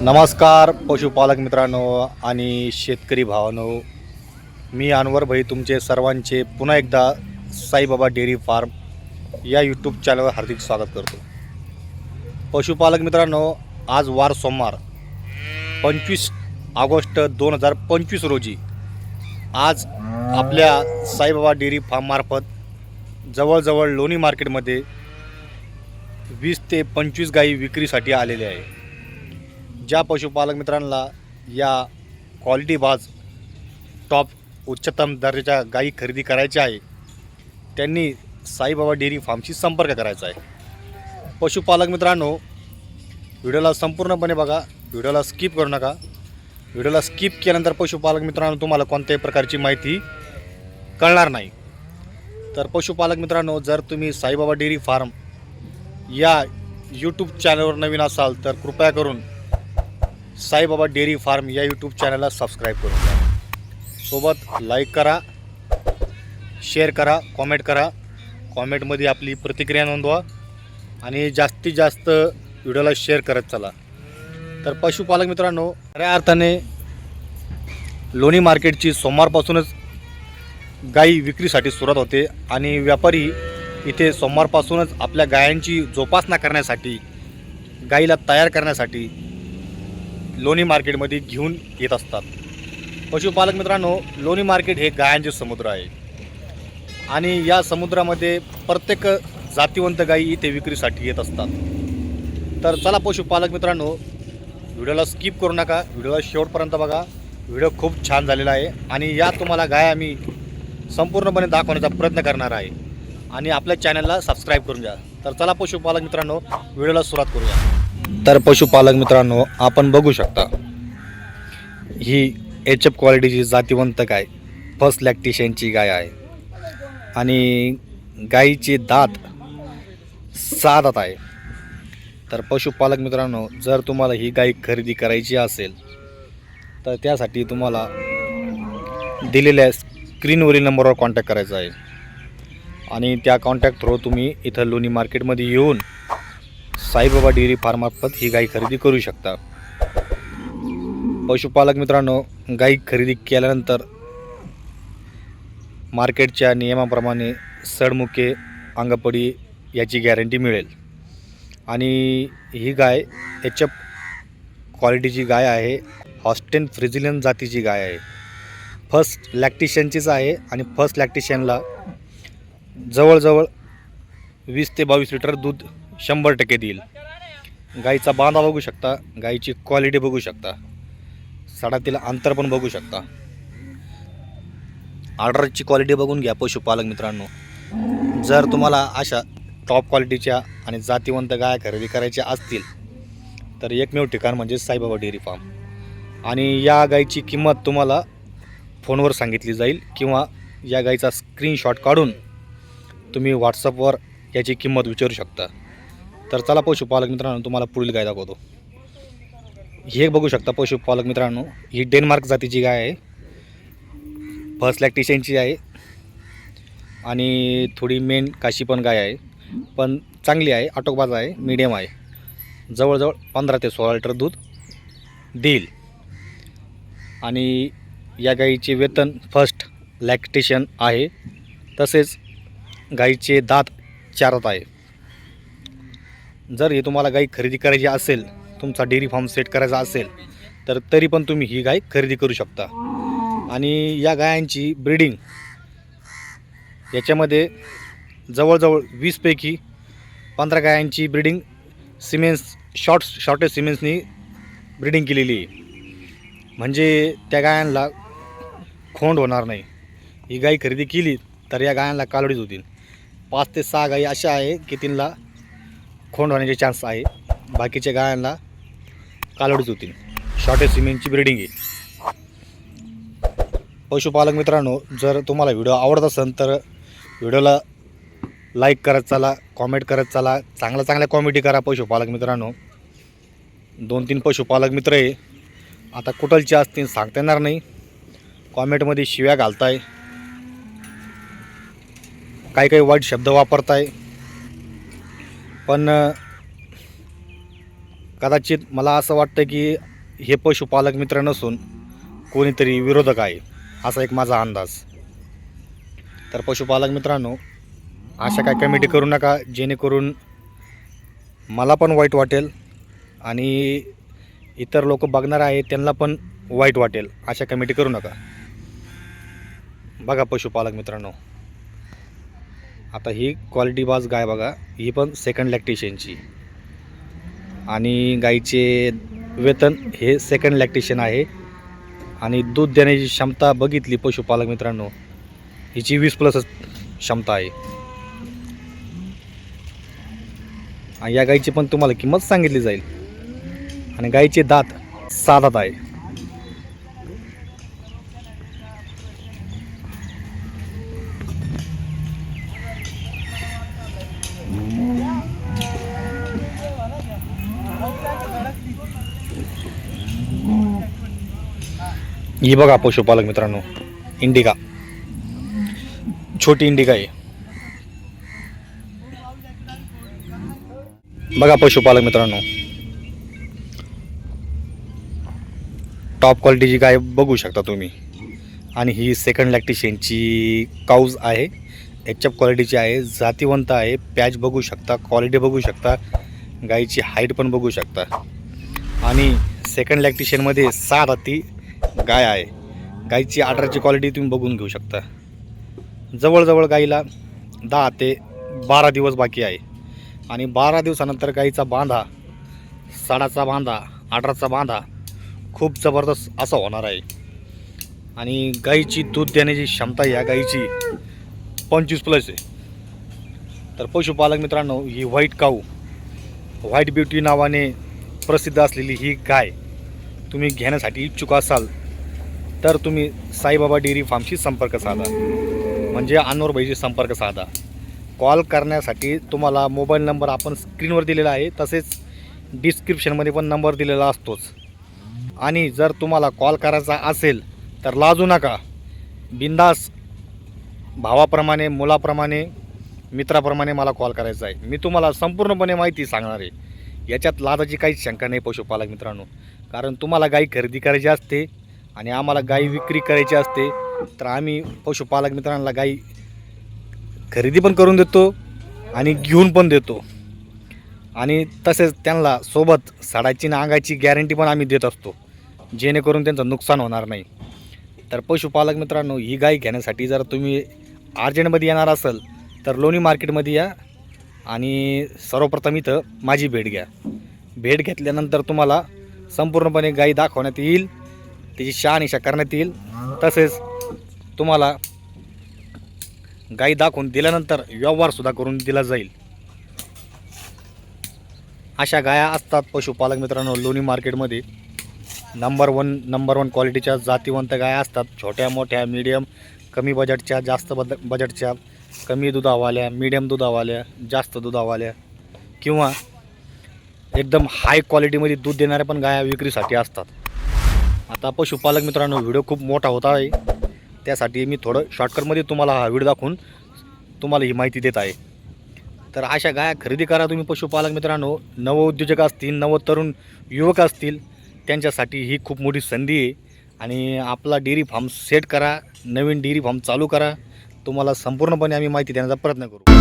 नमस्कार पशुपालक मित्रांनो आणि शेतकरी भावानो. मी अनवर भाई तुमचे सर्वांचे पुन्हा एकदा साईबाबा डेअरी फार्म या यूट्यूब चॅनलवर हार्दिक स्वागत करतो. पशुपालक मित्रांनो आज वार सोमवार पंचवीस ऑगस्ट दोन हजार पंचवीस रोजी आज आपल्या साईबाबा डेअरी फार्ममार्फत जवळजवळ लोणी मार्केटमध्ये वीस ते पंचवीस गाई विक्रीसाठी आलेले आहे. ज्या पशुपालक मित्रांना या क्वालिटी बाज टॉप उच्चतम दर्जाच्या गायी खरेदी करायच्या आहे त्यांनी साईबाबा डेअरी फार्मशी संपर्क करायचा आहे. पशुपालक मित्रांनो व्हिडिओला संपूर्णपणे बघा व्हिडिओला स्किप करू नका. व्हिडिओला स्किप केल्यानंतर पशुपालक मित्रांनो तुम्हाला कोणत्याही प्रकारची माहिती कळणार नाही. तर पशुपालक मित्रांनो जर तुम्ही साईबाबा डेअरी फार्म या यूट्यूब चॅनलवर नवीन असाल तर कृपया करून साईबाबा डेअरी फार्म या यूट्यूब चॅनलला सबस्क्राईब करून द्या सोबत लाईक करा शेअर करा कॉमेंट करा. कॉमेंटमध्ये आपली प्रतिक्रिया नोंदवा आणि जास्तीत जास्त व्हिडिओला शेअर करत चला. तर पशुपालक मित्रांनो खऱ्या अर्थाने लोणी मार्केटची सोमवारपासूनच गायी विक्रीसाठी सुरुवात होते आणि व्यापारी इथे सोमवारपासूनच आपल्या गायांची जोपासना करण्यासाठी गाईला तयार करण्यासाठी लोणी मार्केटमध्ये घेऊन येत असतात. पशुपालक मित्रांनो लोणी मार्केट हे गायांचे समुद्र आहे. आणि या समुद्रामध्ये प्रत्येक जातीवंत गायी इथे विक्रीसाठी येत असतात. तर चला पशुपालक मित्रांनो व्हिडिओला स्किप करू नका व्हिडिओला शेवटपर्यंत बघा. व्हिडिओ खूप छान झालेला आहे आणि या तुम्हाला गाय आम्ही संपूर्णपणे दाखवण्याचा प्रयत्न करणार आहे. आणि आपल्या चॅनलला सबस्क्राईब करून घ्या तर चला पशुपालक मित्रांनो व्हिडिओला सुरुवात करूया. तर पशुपालक मित्रांनो आपण बघू शकता. ही एच एफ क्वालिटीची जातीवंत गाय फर्स्ट लॅक्टिशनची गाय आहे. आणि गायीचे दात सहा दात आहे. तर पशुपालक मित्रांनो जर तुम्हाला ही गाय खरेदी करायची असेल तर त्यासाठी तुम्हाला दिलेल्या स्क्रीनवरील नंबरवर कॉन्टॅक्ट करायचा आहे. आणि त्या कॉन्टॅक्ट थ्रू तुम्ही इथं लोणी मार्केटमध्ये येऊन साईबाबा डेअरी फार्मार्फत ही गाई खरेदी करू शकता. पशुपालक मित्रांनो गाई खरेदी केल्यानंतर मार्केटच्या नियमाप्रमाणे सडमुके अंगपडी याची गॅरंटी मिळेल. आणि ही गाय एच एफ क्वालिटीची गाय आहे. हॉस्टेन फ्रिझिलियन जातीची गाय आहे. फर्स्ट लॅक्टिशियनचीच आहे आणि फर्स्ट लॅक्टिशियनला जवळजवळ वीस ते बावीस लिटर दूध शंभर टक्के देईल. गाईचा बांधा बघू शकता गाईची क्वालिटी बघू शकता सडातील अंतर पण बघू शकता. ऑर्डरची क्वालिटी बघून घ्या पशुपालक मित्रांनो. जर तुम्हाला अशा टॉप क्वालिटीच्या आणि जातीवंत गाय खरेदी करायच्या असतील तर एकमेव ठिकाण म्हणजे साईबाबा डेअरी फार्म. आणि या गाईची किंमत तुम्हाला फोनवर सांगितली जाईल किंवा या गाईचा स्क्रीनशॉट काढून तुम्ही व्हॉट्सअपवर याची किंमत विचारू शकता. तर चला पशुपालक मित्रांनो तुम्हाला पुढील गाय दाखवतो. हे बघू शकता पशुपालक मित्रांनो ही डेन्मार्क जातीची गाय आहे. फर्स्ट लॅक्टिशियनची आहे. आणि थोडी मेन काशी पण गाय आहे. पण चांगली आहे आटोकबाज आहे मीडियम आहे. जवळजवळ पंधरा ते सोळा लिटर दूध देईल. आणि या गाईचे वेतन फर्स्ट लॅक्टेशन आहे. तसेच गाईचे दात चारत आहे. जर हे तुम्हाला गाई खरेदी करायची असेल तुमचा डेअरी फार्म सेट करायचा असेल तर तरी पण तुम्ही ही गाय खरेदी करू शकता. आणि या गायांची ब्रीडिंग याच्यामध्ये जवळजवळ वीसपैकी पंधरा गायांची ब्रीडिंग सिमेन्स शॉर्ट शॉर्टेज सिमेन्सनी ब्रीडिंग केलेली आहे. म्हणजे त्या गायांना खोंड होणार नाही. ही गाई खरेदी केली तर या गायांना कालडीच होतील. पाच ते सहा गाई अशा आहे की तिनला खोंड होण्याचे चान्स आहे. बाकीच्या गायांना कालवडीच होतील. शॉर्टेज सिमेंटची ब्रिडिंग आहे. पशुपालक मित्रांनो जर तुम्हाला व्हिडिओ आवडत असेल तर व्हिडिओला लाईक करत चला कॉमेंट करत चला. चांगल्या चांगल्या कॉमेडी करा पशुपालक मित्रांनो. दोन तीन पशुपालक मित्र आहे. आता कुठलचे असतील सांगता येणार नाही. कॉमेंटमध्ये शिव्या घालताय. काही काही वाईट शब्द वापरताय. पण कदाचित मला असं वाटतं की हे पशुपालक मित्र नसून कोणीतरी विरोधक आहे असा एक माझा अंदाज. तर पशुपालक मित्रांनो अशा काय कमिटी करू नका जेणेकरून मला पण वाईट वाटेल आणि इतर लोक बघणार आहे त्यांना पण वाईट वाटेल अशा कमिटी करू नका. बघा पशुपालक मित्रांनो. आता ही क्वालिटी बाज गाय बघा ही पण सेकंड लॅक्टेशनची आणि गाईचे वेतन हे सेकंड लॅक्टेशन आहे. आणि दूध देण्याची क्षमता बघितली पशुपालक मित्रांनो हिची वीस प्लसच क्षमता आहे. आणि या गाईची पण तुम्हाला किंमत सांगितली जाईल. आणि गाईचे दात सहा दात आहे. ही बघा पशुपालक मित्रांनो इंडिका. छोटी इंडिका आहे. बघा पशुपालक मित्रांनो. टॉप क्वालिटीची गाय बघू शकता तुम्ही. आणि ही सेकंड लॅक्टिशियनची काऊज आहे. एच एफ क्वालिटीची आहे जातीवंत आहे. पॅच बघू शकता क्वालिटी बघू शकता. गाईची हाईट पण बघू शकता. आणि सेकंड लॅक्टिशियनमध्ये सहा राती गाय आहे. गाईची आर्डरची क्वालिटी तुम्ही बघून घेऊ शकता. जवळजवळ गाईला दहा ते बारा दिवस बाकी आहे. आणि बारा दिवसानंतर गाईचा बांधा साडाचा बांधा आडराचा बांधा खूप जबरदस्त असा होणार आहे. आणि गाईची दूध देण्याची क्षमता या गाईची पंचवीस प्लस आहे. तर पशुपालक मित्रांनो ही व्हाईट काऊ व्हाईट ब्युटी नावाने प्रसिद्ध असलेली ही गाय तुम्ही घेण्यासाठी इच्छुक असाल तर तुम्ही साईबाबा डेअरी फार्मशी संपर्क साधा. म्हणजे अनवरभाईशी संपर्क साधा. कॉल करण्यासाठी तुम्हाला मोबाईल नंबर आपण स्क्रीनवर दिलेला आहे तसेच डिस्क्रिप्शनमध्ये पण नंबर दिलेला असतोच. आणि जर तुम्हाला कॉल करायचा असेल तर लाजू नका. बिंदास भावाप्रमाणे मुलाप्रमाणे मित्राप्रमाणे मला कॉल करायचा आहे. मी तुम्हाला संपूर्णपणे माहिती सांगणार आहे. याच्यात लाजाची काहीच शंका नाही पशुपालक मित्रांनो. कारण तुम्हाला गाई खरेदी करायची असते आणि आम्हाला गाई विक्री करायची असते तर आम्ही पशुपालक मित्रांना गाई खरेदी पण करून देतो आणि घेऊन पण देतो. आणि तसेच त्यांना सोबत साडाची नांगाची गॅरंटी पण आम्ही देत असतो जेणेकरून त्यांचं नुकसान होणार नाही. तर पशुपालक मित्रांनो ही गाय घेण्यासाठी जर तुम्ही अर्जंटमध्ये येणार असाल तर लोणी मार्केटमध्ये या आणि सर्वप्रथम इथं माझी भेट घ्या. भेट घेतल्यानंतर तुम्हाला संपूर्णपणे गाई दाखवण्यात येईल. त्याची शहानिशा करण्यात येईल. तसेच तुम्हाला गाई दाखवून दिल्यानंतर व्यवहारसुद्धा करून दिला जाईल. अशा गाया असतात पशुपालक मित्रांनो लोणी मार्केटमध्ये. नंबर वन नंबर वन क्वालिटीच्या जातीवंत गाया असतात. छोट्या मोठ्या मीडियम कमी बजेटच्या जास्त बद बजेटच्या कमी दुधावाल्या मीडियम दुधावाल्या जास्त दुधावाल्या किंवा एकदम हाय क्वालिटीमध्ये दूध देणाऱ्या पण गाया विक्रीसाठी असतात. आता पशुपालक मित्रांनो व्हिडिओ खूप मोठा होता आहे. त्यासाठी मी थोडं शॉर्टकटमध्ये तुम्हाला हा व्हिडिओ दाखवून तुम्हाला ही माहिती देत आहे. तर अशा गाया खरेदी करा तुम्ही पशुपालक मित्रांनो. नवउद्योजक असतील नव तरुण युवक असतील त्यांच्यासाठी ही खूप मोठी संधी आहे. आणि आपला डेअरी फार्म सेट करा नवीन डेअरी फार्म चालू करा. तुम्हाला संपूर्णपणे आम्ही माहिती देण्याचा प्रयत्न करू.